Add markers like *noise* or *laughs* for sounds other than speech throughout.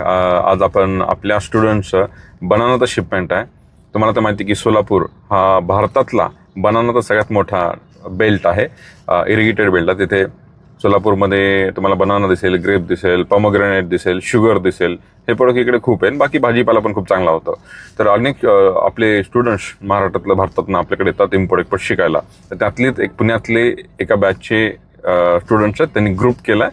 आज आपण आपल्या स्टुडंट्सचं बनानाचा शिपमेंट आहे. तुम्हाला तर माहिती आहे की सोलापूर हा भारतातला बनानाचा सगळ्यात मोठा बेल्ट आहे. इरिगेटेड बेल्ट आहे तिथे सोलापूरमध्ये तुम्हाला बनाना दिसेल ग्रेप दिसेल पॉमोग्रेनेट दिसेल शुगर दिसेल. हे प्रोडक्ट इकडे खूप आहे बाकी भाजीपाला पण खूप चांगला होतं. तर अनेक आपले स्टुडंट्स महाराष्ट्रातलं भारतातनं आपल्याकडे येतात इम्पोर्ट एक्सपोर्ट शिकायला. तर त्यातलीच एक पुण्यातले एका बॅचचे स्टुडंट्स आहेत. त्यांनी ग्रुप केलाय.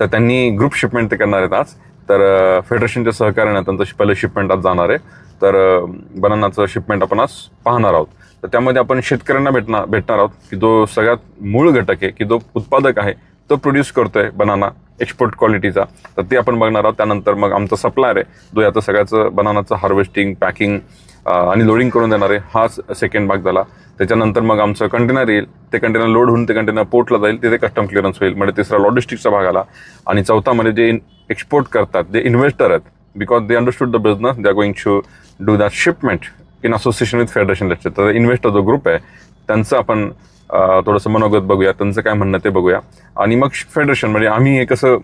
तर त्यांनी ग्रुप शिपमेंट ते करणार आहेत आज. तर फेडरेशनच्या सहकार्यानं त्यांचं पहिलं शिपमेंट आज जाणार आहे. तर बनानाचं शिपमेंट आपण आज पाहणार आहोत. तर त्यामध्ये आपण शेतकऱ्यांना भेटणार भेटणार आहोत की जो सगळ्यात मूळ घटक आहे की जो उत्पादक आहे तो प्रोड्यूस करतोय बनाना एक्सपोर्ट क्वालिटीचा तर ते आपण बघणार आहोत. त्यानंतर मग आमचा सप्लायर आहे. जो याचं सगळ्याचं बनानाचं हार्वेस्टिंग पॅकिंग आणि लोडिंग करून देणार आहे. हाच सेकंड भाग झाला. त्याच्यानंतर मग आमचं कंटेनर येईल. ते कंटेनर लोड होऊन ते कंटेनर पोर्टला जाईल. तिथे कस्टम क्लिअरन्स होईल. म्हणजे तिसरा लॉजिस्टिकचा भाग आला. आणि चौथा म्हणजे जे एक्सपोर्ट करतात जे इन्व्हेस्टर आहेत. Because they understood the business they are going to do that shipment in association with federation lecture तर इन्व्हेस्टर जो ग्रुप आहे त्यांचं आपण थोडंसं मनोगत बघूया. त्यांचं काय म्हणणं ते बघूया. आणि मग फेडरेशन म्हणजे आम्ही हे कसं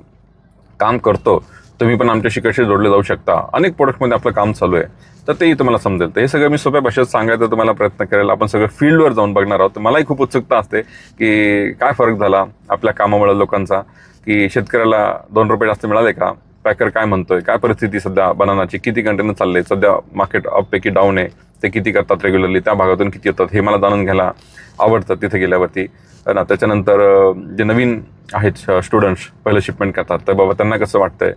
काम करतो तुम्ही पण आमच्याशी कसे जोडले जाऊ शकता? अनेक प्रोडक्टमध्ये आपलं काम चालू आहे. तर तेही तुम्हाला समजेल. तर हे सगळं मी सोप्या भाषेत सांगायचा तुम्हाला प्रयत्न करेल. आपण सगळं फील्डवर जाऊन बघणार आहोत. तर मलाही खूप उत्सुकता असते की काय फरक झाला आपल्या कामामुळे लोकांचा की शेतकऱ्याला दोन रुपये जास्त मिळाले का? पॅकर काय म्हणतोय? काय परिस्थिती सध्या? बनानाची किती कंटेनर चालले? सध्या मार्केट अपपैकी डाऊन आहे. ते किती करतात रेग्युलरली त्या भागातून किती येतात? हे मला जाणून घ्यायला आवडतं तिथे गेल्यावरती. ना त्याच्यानंतर जे नवीन आहेत स्टुडंट्स पहिलं शिपमेंट करतात. तर बाबा त्यांना कसं वाटतंय?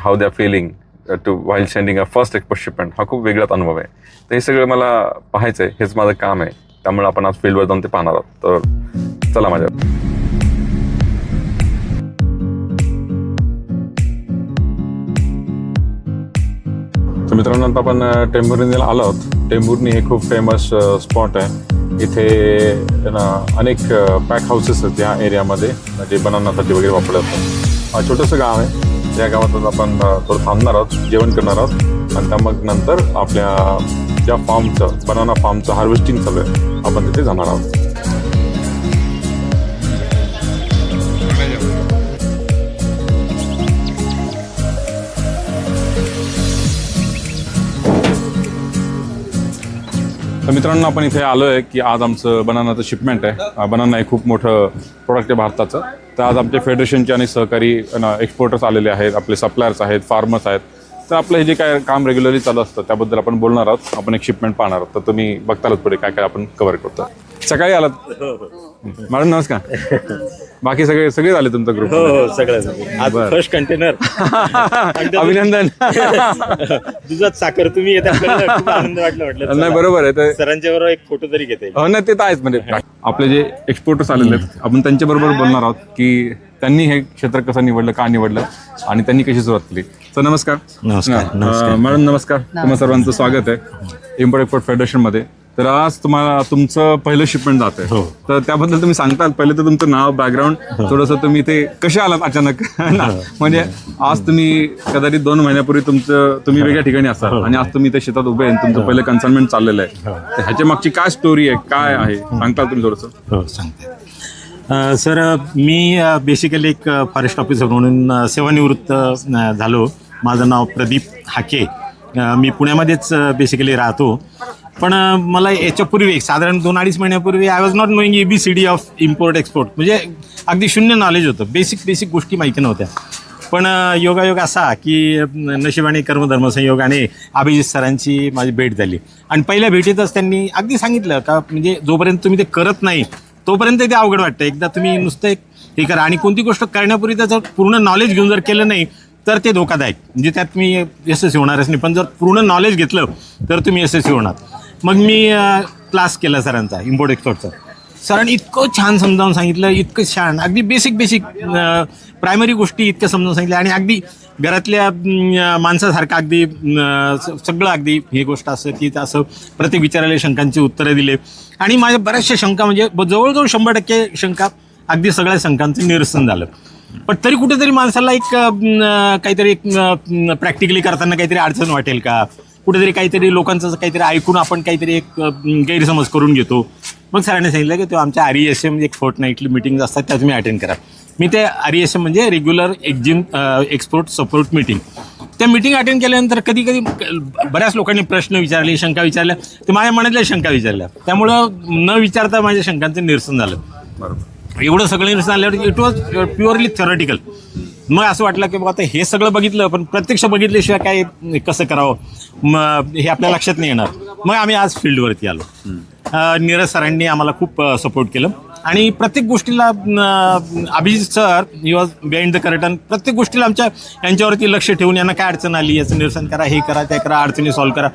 How they are feeling to while sending a first export हा खूप वेगळाच अनुभव आहे. तर हे सगळं मला पाहायचं आहे हेच माझं काम आहे. त्यामुळे आपण आज फील्डवर जाऊन ते पाहणार आहोत. तर चला माझ्या तर मित्रांनो आता आपण अ, टेंभुर्णीला आलो आहोत. टेंभुर्णी हे खूप फेमस स्पॉट uh, आहे. इथे ना अनेक पॅक हाऊसेस आहेत या एरियामध्ये जे बनवण्यासाठी वगैरे वापरले जातात. छोटंसं गाव आहे. या गावातच आपण थोडं थांबणार आहोत जेवण करणार आहोत. आणि त्या मग नंतर आपल्या ज्या फार्मचं बनाना फार्मचं हार्वेस्टिंग चालू आहे आपण तिथे जाणार आहोत. तर मित्रांनो आपण इथे आलो आहे की आज आमचं बनानाचं शिपमेंट आहे. बनाना हे खूप मोठं प्रोडक्ट आहे भारताचं. तर आज आमचे फेडरेशनचे आणि सहकारी एक्सपोर्टर्स आलेले आहेत आपले सप्लायर्स आहेत फार्मर्स आहेत. तर आपलं हे जे काय काम रेग्युलरली चालू असतं त्याबद्दल आपण बोलणार आहोत. आपण एक शिपमेंट पाहणार आहोत. तर तुम्ही बघतालच पुढे काय काय आपण कव्हर करतो. सकाळी आलात? मॅडम नमस्कार. बाकी सगळे सगळे झाले तुमचा ग्रुप हो हो सगळं आज बरं. फर्स्ट कंटेनर *laughs* अभिनंदन. *laughs* दुधात साखर तुम्ही येत आपल्याला खूप आनंद वाटला नाही. बरोबर आहे. तर सरांच्या बरोबर एक फोटो तरी घेता येईल. हो ना ते तर आहेच. म्हणजे आपले जे एक्सपोर्टर्स आलेले आहेत आपण त्यांच्या बरोबर बोलणार आहोत की त्यांनी हे क्षेत्र कसं निवडलं का निवडलं आणि त्यांनी कशी सुरुवात केली. तर नमस्कार. नमस्कार, हा, नमस्कार. अं, मॅडम नमस्कार. तुम्हा सर्वांचं स्वागत आहे. इम्पोर्ट एक्सपोर्ट फेडरेशनमध्ये. तर आज तुम्हाला तुमचं पहिलं शिपमेंट जात आहे हो. तर त्याबद्दल तुम्ही सांगताल. पहिले तर तुमचं नाव बॅकग्राऊंड थोडंसं तुम्ही ते कसे आलात अचानक? *laughs* ना? म्हणजे आज तुम्ही कदाचित दोन महिन्यापूर्वी तुमचं तुम्ही वेगळ्या ठिकाणी असाल आणि आज तुम्ही त्या शेतात उभे आहे तुमचं पहिलं कन्सल्टमेंट चाललेलं आहे. तर ह्याच्या मागची काय स्टोरी आहे? काय आहे? सांगताल तुम्ही थोडंसं. हो सांगते. सर मी बेसिकली एक फॉरेस्ट ऑफिसर म्हणून सेवानिवृत्त झालो. माझं नाव प्रदीप हाके. मी पुण्यामध्येच बेसिकली राहतो. पण मला याच्यापूर्वी एक साधारण दोन अडीच महिन्यापूर्वी I was not knowing A B C D of import export म्हणजे अगदी शून्य नॉलेज होतं. बेसिक बेसिक गोष्टी माहिती नव्हत्या. पण योगायोग असा की नशिबाने कर्मधर्म संयोगाने अभिजित सरांची माझी भेट झाली. आणि पहिल्या भेटीतच त्यांनी अगदी सांगितलं का म्हणजे जोपर्यंत तुम्ही ते करत नाही तोपर्यंत ते अवघड वाटतं. एकदा तुम्ही नुसतं एक हे करा. आणि कोणती गोष्ट करण्यापूर्वी त्याचं पूर्ण नॉलेज घेऊन जर केलं नाही तर ते धोकादायक. म्हणजे त्यात मी यशस्वी होणारच नाही. पण जर पूर्ण नॉलेज घेतलं तर तुम्ही यशस्वी होणार. मग मी क्लास केला सरांचा इम्पोर्ट एक्सपोर्टचा सरांनी इतकं छान समजावून सांगितलं इतकं छान. अगदी बेसिक बेसिक प्रायमरी गोष्टी इतक्या समजावून सांगितल्या आणि अगदी घरातल्या माणसासारखं अगदी सगळं अगदी ही गोष्ट असं की असं प्रत्येक विचारायला शंकांची उत्तरं दिले. आणि माझ्या बऱ्याचशा शंका म्हणजे जवळजवळ शंभर टक्के शंका अगदी सगळ्या शंकांचं निरसन झालं. पण तरी कुठेतरी माणसाला एक काहीतरी एक प्रॅक्टिकली करताना काहीतरी अडचण वाटेल का? कुठेतरी काहीतरी लोकांचं काहीतरी ऐकून आपण काहीतरी एक गैरसमज करून घेतो. मग सरांनी सांगितलं की तो आमच्या आर एस एम एक फोर्ट नाईटली मिटिंग असतात त्या तुम्ही अटेंड करा. मी ते आर एस एम म्हणजे regular EXIM export support meeting त्या मीटिंग अटेंड केल्यानंतर कधी कधी बऱ्याच लोकांनी प्रश्न विचारले शंका विचारल्या. ते माझ्या मनातल्या शंका विचारल्या. त्यामुळं न विचारता माझ्या शंकांचं निरसन झालं. बरोबर. एवढं सगळं निरसन आल्यावर इट वॉज प्युअरली थेरॉटिकल मग असं वाटलं की बाबा आता हे सगळं बघितलं पण प्रत्यक्ष बघितल्याशिवाय काय कसं करावं? मग हे आपल्या लक्षात नाही येणार. मग आम्ही आज फील्डवरती आलो. नीरज सरांनी आम्हाला खूप सपोर्ट केलं. आणि प्रत्येक गोष्टीला Abhijit sir he was behind the curtain प्रत्येक गोष्टीला आमच्या यांच्यावरती लक्ष ठेवून यांना काय अडचण आली याचं निरसन करा हे करा ते करा अडचणी सॉल्व्ह करा.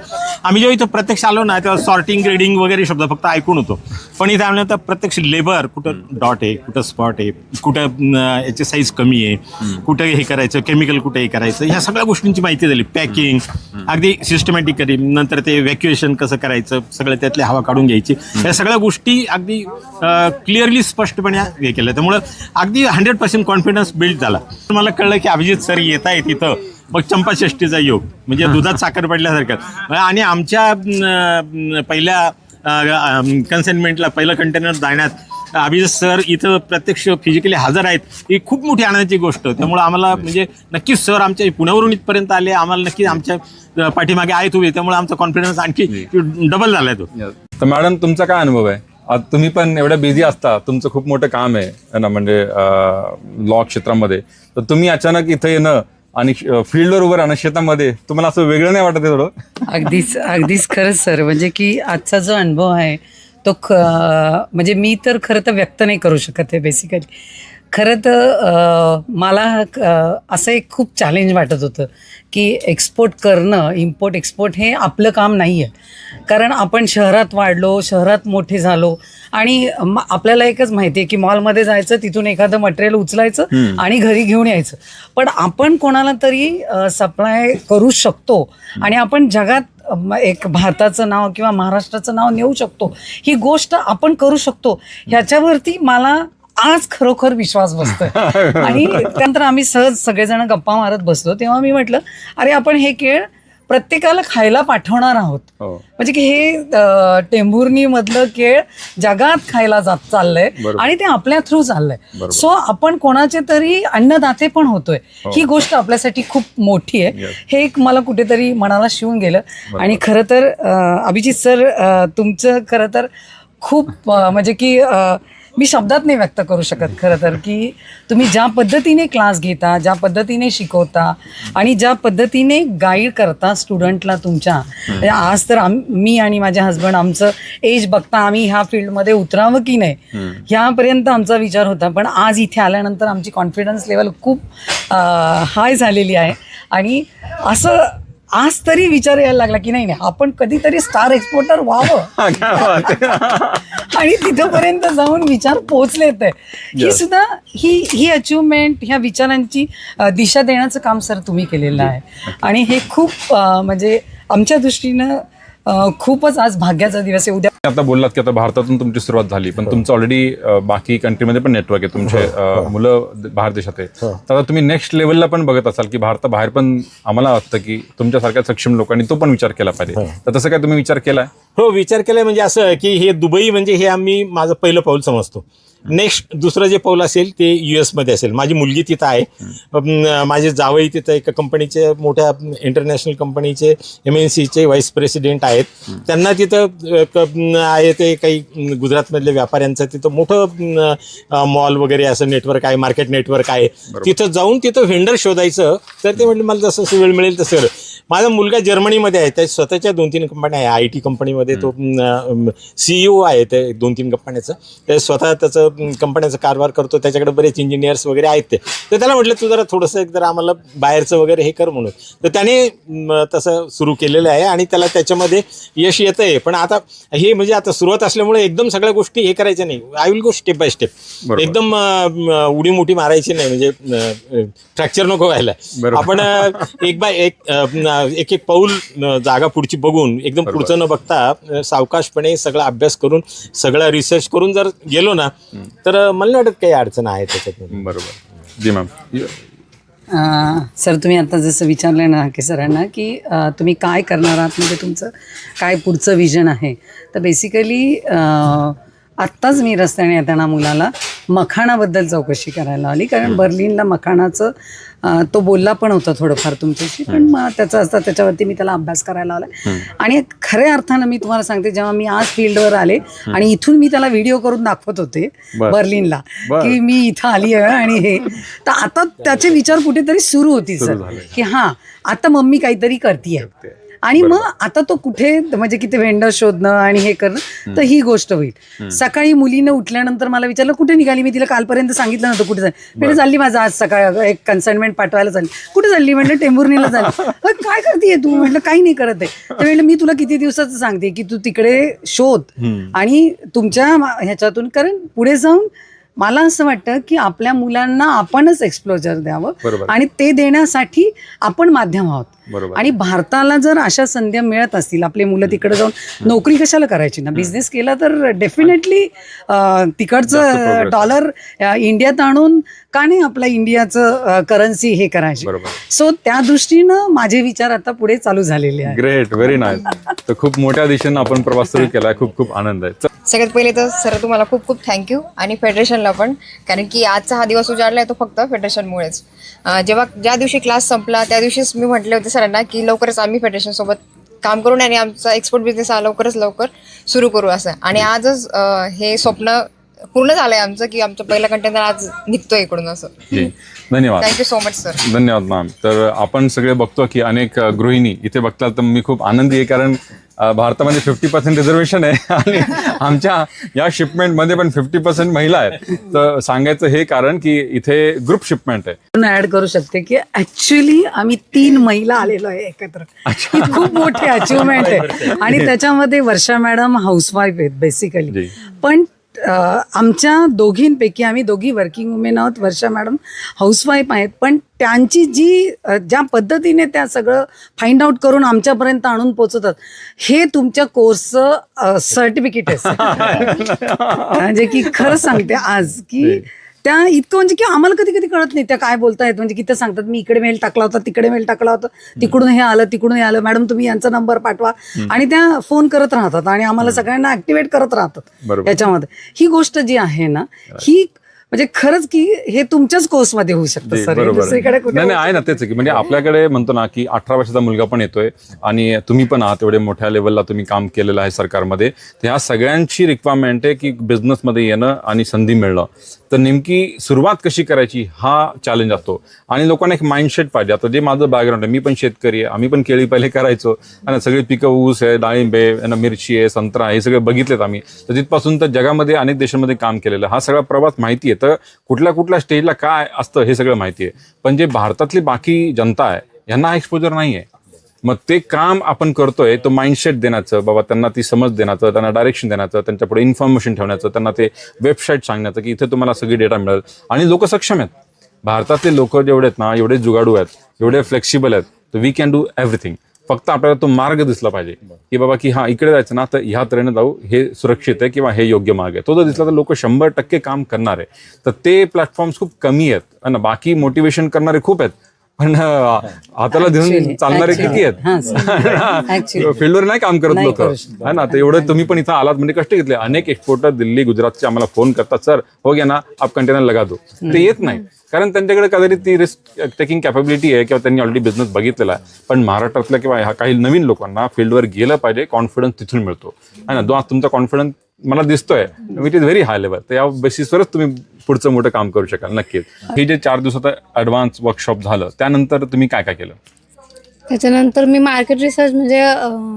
आम्ही जेव्हा इथं प्रत्यक्ष आलो ना तेव्हा सॉर्टिंग ग्रेडिंग वगैरे शब्द फक्त ऐकून होतो. पण इथे आल्यानंतर प्रत्यक्ष लेबर कुठं डॉट आहे कुठं स्पॉट आहे कुठं याची साईज कमी आहे कुठं हे करायचं केमिकल कुठं हे करायचं ह्या सगळ्या गोष्टींची माहिती झाली पॅकिंग अगदी सिस्टमॅटिकली नंतर ते व्हॅक्युएशन कसं करायचं सगळं त्यातली हवा काढून घ्यायची. या सगळ्या गोष्टी अगदी क्लिअरली स्पष्टपणे हे केलं. त्यामुळं अगदी हंड्रेड पर्सेंट कॉन्फिडन्स बिल्ड झाला. मला कळलं की अभिजित सर येत आहेत तिथं मग चंपाषष्टीचा योग म्हणजे दुधात साखर पडल्यासारखं. आणि आमच्या पहिल्या कन्साइनमेंटला पहिलं कंटेनर जाण्यात अभिजित सर इथं प्रत्यक्ष फिजिकली हजर आहेत ही खूप मोठी आनंदाची गोष्ट. त्यामुळं आम्हाला म्हणजे नक्कीच सर आमच्या पुण्यावरून इथपर्यंत आले. आम्हाला नक्कीच आमच्या पाठीमागे आहेत उभे. त्यामुळे आमचा कॉन्फिडन्स आणखी डबल झालाय तो. तर मॅडम तुमचा काय अनुभव आहे? तुम्ही पण एवढ्या बिझी असता. तुमचं खूप मोठं काम आहे. है ना म्हणजे लॉ क्षेत्रामध्ये. तर तुम्ही अचानक इथं येणं आणि फील्डवर उभं राहणं शेतामध्ये तुम्हाला असं वेगळं नाही वाटत आहे थोडं? अगदीच अगदीच खरंच सर. म्हणजे की आजचा जो अनुभव आहे तो ख म्हणजे मी तर खरं तर व्यक्त नाही करू शकत आहे बेसिकली खरं तर मला असं एक खूप चॅलेंज वाटत होतं की एक्सपोर्ट करणं इम्पोर्ट एक्सपोर्ट हे आपलं काम नाही आहे कारण आपण शहरात वाढलो शहरात मोठे झालो आणि आपल्याला एकच माहिती आहे की मॉलमध्ये जायचं तिथून एखादं मटेरियल उचलायचं आणि घरी घेऊन यायचं. पण आपण कोणाला तरी सप्लाय करू शकतो आणि आपण जगात एक भारताचं नाव किंवा महाराष्ट्राचं नाव नेऊ शकतो. ही गोष्ट आपण करू शकतो. ह्याच्यावरती मला आज खरोखर विश्वास बसतोय. *laughs* आणि त्यानंतर आम्ही सहज सगळेजण गप्पा मारत बसलो. तेव्हा मी म्हटलं अरे आपण हे केळ प्रत्येकाला खायला पाठवणार आहोत. हो. म्हणजे की हे टेंभुर्णी मधलं केळ जगात खायला जात चाललंय. आणि ते आपल्या थ्रू चाललंय. सो आपण कोणाचे तरी अन्नदाते पण होतोय. ही. गोष्ट आपल्यासाठी खूप मोठी आहे. हे एक मला कुठेतरी मनाला शिवून गेलं. आणि खरं तर अभिजित सर तुमचं खरं तर खूप म्हणजे की मी शब्दात नाही व्यक्त करू शकत खरं तर की तुम्ही ज्या पद्धतीने क्लास घेता ज्या पद्धतीने शिकवता आणि ज्या पद्धतीने गाईड करता स्टुडंटला तुमच्या. म्हणजे आज तर आम मी आणि माझे हस्बंड आमचं एज बघता आम्ही ह्या फील्डमध्ये उतरावं की नाही ह्यापर्यंत आमचा विचार होता. पण आज इथे आल्यानंतर आमची कॉन्फिडन्स लेवल खूप हाय झालेली आहे. आणि असं आज तरी विचार यायला लागला की नाही नाही आपण कधीतरी स्टार एक्सपोर्टर व्हावं. *laughs* *laughs* आणि तिथपर्यंत जाऊन विचार पोहोचलेत ही सुद्धा ही ही अचिव्हमेंट ह्या विचारांची दिशा देण्याचं काम सर तुम्ही केलेलं आहे. आणि हे खूप म्हणजे आमच्या दृष्टीनं खूपच आज भाग्याचा दिवस आहे. उद्या आता बोललात की आता भारतातून तुमची सुरुवात झाली पण तुमचं ऑलरेडी बाकी कंट्रीमध्ये पण नेटवर्क आहे. तुमचे अ, मुलं द- बाहेर देशात आहे तर आता तुम्ही नेक्स्ट लेवलला पण बघत असाल की भारताबाहेर पण आम्हाला वाटतं की तुमच्यासारख्या सक्षम लोकांनी तो पण विचार केला पाहिजे. तर तसं काय तुम्ही विचार केलाय? हो विचार केलाय म्हणजे असं की हे दुबई म्हणजे हे आम्ही माझं पहिलं पाऊल समजतो. नेक्स्ट दुसरं जे पाऊल असेल ते युएसमध्ये असेल. माझी मुलगी तिथं आहे. माझे जावई तिथं एका कंपनीचे मोठ्या इंटरनॅशनल कंपनीचे एम एन सीचे व्हाईस प्रेसिडेंट आहेत. त्यांना तिथं आहे ते काही गुजरातमधल्या व्यापाऱ्यांचं तिथं मोठं मॉल वगैरे असं नेटवर्क आहे मार्केट नेटवर्क आहे. तिथं जाऊन तिथं व्हेंडर शोधायचं. तर ते म्हटलं मला जसं वेळ मिळेल तसं. माझा मुलगा जर्मनीमध्ये आहे. त्या स्वतःच्या दोन तीन कंपन्या आहे. आय टी कंपनीमध्ये तो सीईओ आहे ते दोन तीन कंपन्याचं ते स्वतः त्याचं कंपन्याचा कारभार करतो. त्याच्याकडे बरेच इंजिनियर्स वगैरे आहेत ते. तर त्याला म्हटलं तू जरा थोडंसं एक जरा आम्हाला बाहेरचं वगैरे हे कर म्हणून. तर त्याने तसं सुरू केलेलं आहे आणि त्याला त्याच्यामध्ये यश येतं आहे पण आता हे म्हणजे आता सुरुवात असल्यामुळे एकदम सगळ्या गोष्टी हे करायच्या नाही. I will go step by step. एकदम उडी मोठी मारायची नाही. म्हणजे फ्रॅक्चर नको व्हायला. आपण एक बाय एक एक एक पाऊल जागा पुढची बघून एकदम. पुढचं न बघता सावकाशपणे सगळा अभ्यास करून सगळा रिसर्च करून जर गेलो ना तर मला नाही वाटत काही अडचण आहे त्याच्यात. बरोबर. जी मॅम सर तुम्ही आता जसं विचारलं ना की सरांना की तुम्ही काय करणार आहात? म्हणजे तुमचं काय पुढचं विजन आहे? तर बेसिकली आत्ताच मी रस्त्याने येताना मुलाला मखाणाबद्दल चौकशी करायला आली. कारण बर्लिनला मखाणाचं तो बोलला पण होता थोडंफार तुमच्याशी. पण मग त्याचा असता त्याच्यावरती मी त्याला अभ्यास करायला आला. आणि खऱ्या अर्थानं मी तुम्हाला सांगते जेव्हा मी आज फील्डवर आले आणि इथून मी त्याला व्हिडिओ करून दाखवत होते बर. बर्लिनला बर. की मी इथं आली आहे आणि हे. तर आता त्याचे विचार कुठेतरी सुरू होती सुरू. की हा आता मम्मी काहीतरी करतीये. आणि मग आता तो कुठे म्हणजे किती वेंडर शोधणं आणि हे करणं तर ही गोष्ट होईल. सकाळी मुलीनं उठल्यानंतर मला विचारलं कुठे निघाली मी? तिला कालपर्यंत सांगितलं नव्हतं कुठे जाईल म्हणजे चालली माझं आज सकाळ? एक कन्साइनमेंट पाठवायला चालली. कुठे चालली? म्हटलं टेंभुर्णीला चालली. "अरे, काय करते तू? म्हटलं काही नाही करत आहे. *laughs* तर म्हटलं मी तुला किती दिवसाचं सांगते की तू तिकडे शोध आणि तुमच्या ह्याच्यातून कारण पुढे जाऊन मला असं वाटतं की आपल्या मुलांना आपणच एक्सप्लोजर द्यावं. आणि ते देण्यासाठी आपण माध्यम आहोत. बरोबर. आणि भारताला जर अशा संधी मिळत असतील आपले मुलं तिकडे जाऊन नोकरी कशाला करायची ना? बिझनेस केला तर डेफिनेटली तिकडचं. डॉलर इंडियात आणून का नाही आपल्या इंडियाचं करन्सी हे करायची? बरोबर. सो त्या दृष्टीनं माझे विचार आता पुढे चालू झालेले आहेत. ग्रेट व्हेरी नाईस तर खूप मोठ्या दिशेनं आपण प्रवास सुरू केलाय खूप खूप आनंद आहे. सगळ्यात पहिले तर सर तुम्हाला खूप खूप थँक्यू आणि फेडरेशनला पण. कारण की आजचा हा दिवस उजाडला आहे तो फक्त फेडरेशनमुळेच जेव्हा ज्या दिवशी क्लास संपला त्या दिवशीच मी म्हटले होते सरांना की लवकरच आम्ही फेडरेशनसोबत काम करून आणि आमचा एक्सपोर्ट बिझनेस हा लवकरच लवकर सुरू करू असं. आणि आजच हे स्वप्न पूर्ण झालंय आमचं की आमचं पहिला कंटेनर आज निघतोय इकडून असं. जी. धन्यवाद. Thank you so much sir धन्यवाद मॅम तर आपण सगळे बघतो की अनेक अ, गृहिणी इथे बघतात तर मी खूप आनंदी आहे कारण अ, भारतामध्ये फिफ्टी पर्सेंट रिझर्वेशन आहे *laughs* आणि आमच्या या शिपमेंटमध्ये पण फिफ्टी पर्सेंट महिला आहेत. तर सांगायचं हे कारण की इथे ग्रुप शिपमेंट आहे. ऍड करू शकते की ऍक्च्युली आम्ही तीन महिला आलेलो आहे एकत्र. ही खूप मोठी *laughs* अचिव्हमेंट आहे. आणि त्याच्यामध्ये वर्षा मॅडम हाऊसवाईफ आहेत जी. बेसिकली पण आमच्या दोघींपैकी आम्ही दोघी वर्किंग वुमेन आहोत. वर्षा मॅडम हाऊसवाईफ आहेत. पण त्यांची जी ज्या पद्धतीने त्या सगळं फाइंड आउट करून आमच्यापर्यंत आणून पोचवतात हे तुमच्या कोर्सचं सर्टिफिकेट आहे. *laughs* म्हणजे की खरं सांगते आज की त्या इतकं म्हणजे की आम्हाला कधी कधी कळत नाही त्या काय बोलतायत. म्हणजे किती सांगतात मी इकडे मेल टाकला होता तिकडे मेल टाकला होता. तिकडून हे आलं तिकडून हे आलं. मॅडम तुम्ही यांचा नंबर पाठवा. आणि त्या फोन करत राहतात आणि आम्हाला सगळ्यांना ऍक्टिव्हेट करत राहतात बरोबर. याच्यामध्ये. ही गोष्ट जी आहे ना ही. म्हणजे खरंच की हे तुमच्याच कोर्समध्ये होऊ शकतं सर. दुसरीकडे नाही आहे ना तेच की म्हणजे आपल्याकडे म्हणतो ना की अठरा वर्षाचा मुलगा पण येतोय आणि तुम्ही पण आहात एवढे मोठ्या लेवलला तुम्ही काम केलेलं आहे सरकारमध्ये. तर ह्या सगळ्यांची रिक्वायरमेंट आहे की बिझनेसमध्ये येणं आणि संधी मिळणं. तर नेमकी सुरुवात कशी करायची हा चॅलेंज असतो. आणि लोकांना एक माइंडसेट पाहिजे. आता जे माझं बॅकग्राऊंड आहे मी पण शेतकरी आहे आम्ही पण केळी पहिले करायचो. आणि सगळी पिकं ऊस आहे डाळिंबे आहे, मिरची आहे संत्रा हे सगळे बघितलेत आम्ही. तर तिथपासून तर जगामध्ये अनेक देशांमध्ये काम केलेलं हा सगळा प्रवास माहिती आहे. तर कुठल्या कुठल्या स्टेजला काय असतं हे सगळं माहिती आहे. पण जे भारतातली बाकी जनता आहे यांना हा एक्सपोजर नाही आहे मग ते काम आपण करतोय तो माइंडसेट देण्याचं बाबा त्यांना ती समज देण्याचं त्यांना डायरेक्शन देण्याचं त्यांच्या पुढे इन्फॉर्मेशन ठेवण्याचं त्यांना ते वेबसाईट सांगण्याचं की इथे तुम्हाला सगळी डेटा मिळेल. आणि लोक सक्षम आहेत. भारतातले लोक जेवढे आहेत ना एवढे जुगाडू आहेत एवढे फ्लेक्सिबल आहेत तर वी कॅन डू एव्हरीथिंग फक्त आपल्याला तो मार्ग दिसला पाहिजे. की बाबा की हा इकडे जायचं ना तर ह्या तऱ्हेनं जाऊ हे सुरक्षित आहे किंवा हे योग्य मार्ग आहे. तो जर दिसला तर लोक शंभर टक्के काम करणार आहे. तर ते प्लॅटफॉर्म्स खूप कमी आहेत. आणि बाकी मोटिवेशन करणारे खूप आहेत. पण हाताला देऊन चालणारे. किती आहेत. फील्डवर *laughs* नाही काम करत लोक. है ना? तर एवढं तुम्ही पण इथं आलात म्हणजे कष्ट घेतले. अनेक एक्सपोर्टर दिल्ली गुजरातचे आम्हाला फोन करतात सर हो गया ना आप कंटेनर लगा दो. ते येत नाही. कारण त्यांच्याकडे कदाचित ती रिस्क टेकिंग कॅपेबिलिटी आहे किंवा त्यांनी ऑलरेडी बिझनेस बघितलेला आहे. पण महाराष्ट्रातल्या किंवा काही नवीन लोकांना फील्डवर गेलं पाहिजे कॉन्फिडन्स तिथून मिळतो. है ना? जो आज तुमचा कॉन्फिडन्स मला दिसतोय. Which is very high level तर या बेसिसवरच तुम्ही पुढचं मोठं काम करू शकाल नक्कीच. हे. जे चार दिवसाचं ऍडव्हान्स वर्कशॉप झालं त्यानंतर तुम्ही काय काय केलं? त्याच्यानंतर मी मार्केट रिसर्च म्हणजे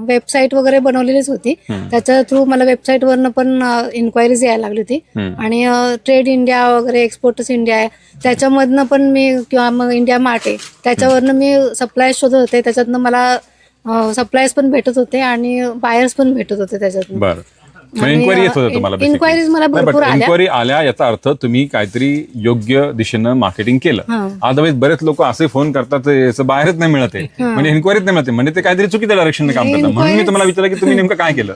वेबसाईट वगैरे बनवलेलीच होती. त्याच्या थ्रू मला वेबसाईटवरनं पण इन्क्वायरीज यायला लागली होती. आणि ट्रेड इंडिया वगैरे एक्सपोर्टर्स इंडिया आहे. त्याच्यामधनं पण मी किंवा मग इंडिया मार्ट आहे. त्याच्यावरनं मी सप्लाय शोधत होते. त्याच्यातनं मला सप्लायज पण भेटत होते आणि बायर्स पण भेटत होते त्याच्यातनं. इन्क्वायरी येत होतं अ, तुम्हाला inquiries मला भरपूर आल्या. इन्क्वायरी आल्या याचा अर्थ तुम्ही काहीतरी योग्य दिशेनं मार्केटिंग केलं. अदरवाईज बरेच लोक असे फोन करतात ते याचं बाहेरच नाही मिळत आहे. म्हणजे इन्क्वायरीच नाही मिळते म्हणजे ते काहीतरी चुकीच्या डायरेक्शन काम करतात. म्हणून मी तुम्हाला विचारलं की तुम्ही नेमकं काय केलं?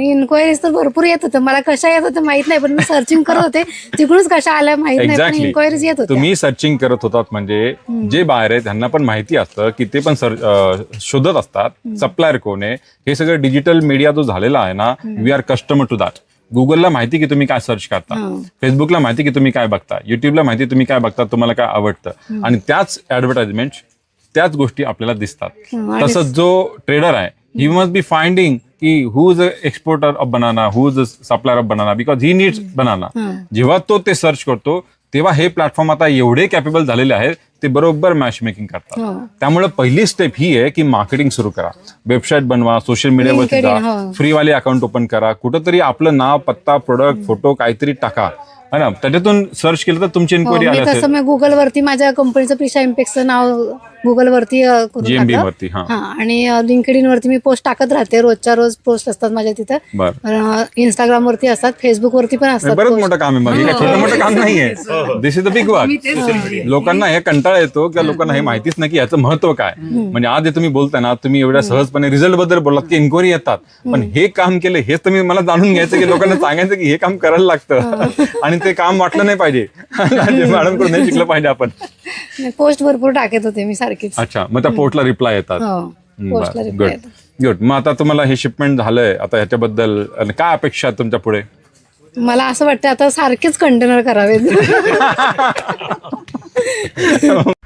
इन्क्वायरीज तर भरपूर येत होत्या मला कशा येत होत्या माहीत नाही पण मी सर्चिंग करत होते. तिकडूनच कशा आल्या माहीत नाही इन्क्वायरीज येत होत्या. तुम्ही सर्चिंग करत होतात म्हणजे जे बाहेर आहे त्यांना पण माहिती असतं की ते पण शोधत असतात. सप्लायर कोण आहे? हे सगळं डिजिटल मीडिया जो झालेला आहे ना we are customer to that गुगलला माहिती की तुम्ही काय सर्च करता. हं. फेसबुकला माहिती की तुम्ही काय बघता. युट्यूबला माहिती तुम्ही काय बघता तुम्हाला काय आवडतं. आणि त्याच ऍडव्हर्टाइजमेंट त्याच गोष्टी आपल्याला दिसतात. हं, तसंच जो ट्रेडर आहे ही मस्ट बी फाइंडिंग की who is a exporter of banana who is a supplier of banana because he needs banana जेव्हा तो ते सर्च करतो तेव्हा हे प्लॅटफॉर्म आता एवढे कॅपेबल झालेले आहेत ते बरोबर मॅच मेकिंग करतात. हो. त्यामुळे पहिली स्टेप ही आहे की मार्केटिंग सुरू करा. वेबसाईट बनवा सोशल मीडियावरती जा हो. फ्रीवाले अकाउंट ओपन करा कुठंतरी आपलं नाव पत्ता प्रोडक्ट फोटो काहीतरी टाका. है ना? त्याच्यातून सर्च केलं तर तुमची हो, इन्क्वायरी मी आली तसं असेल मी गुगल वरती माझ्या कंपनीचं प्रिशा इम्पेक्सचं नाव गुगल वरती अ, करून GMB टाकलं. वरती, हा. हा आणि लिंकड वरती मी पोस्ट टाकत राहते. रोजच्या रोज पोस्ट असतात माझ्या तिथं. बर. इंस्टाग्राम वरती असतात फेसबुक वरती पण असतात बरंच post. मोठं काम आहे मग. हे. काय छोटं मोठं काम नाहीये this is the big work लोकांना हे कंटाळा येतो किंवा लोकांना हे माहितीच नाही की याचं महत्त्व काय. म्हणजे आज हे तुम्ही बोलताय ना तुम्ही एवढ्या सहजपणे रिझल्टबद्दल बोललात की इन्क्वायरी येतात. पण हे काम केलं हेच तुम्ही मला जाणून घ्यायचं की लोकांना सांगायचं की हे काम करायला लागतं. आणि ते काम वाटलं नाही पाहिजे. *laughs* मॅडमकडून नाही शिकलं पाहिजे आपण. पोस्ट भरपूर टाकत होते मी सारखीच. अच्छा मग त्या पोर्टला रिप्लाय येतात. हो पोस्टला गुड रिप्लाय येतात. गुड मग आता तुम्हाला हे शिपमेंट झालंय. आता ह्याच्याबद्दल आणि काय अपेक्षा आहेत तुमच्यापुढे? मला असं वाटतं आता सारखेच कंटेनर करावेत. *laughs* *laughs*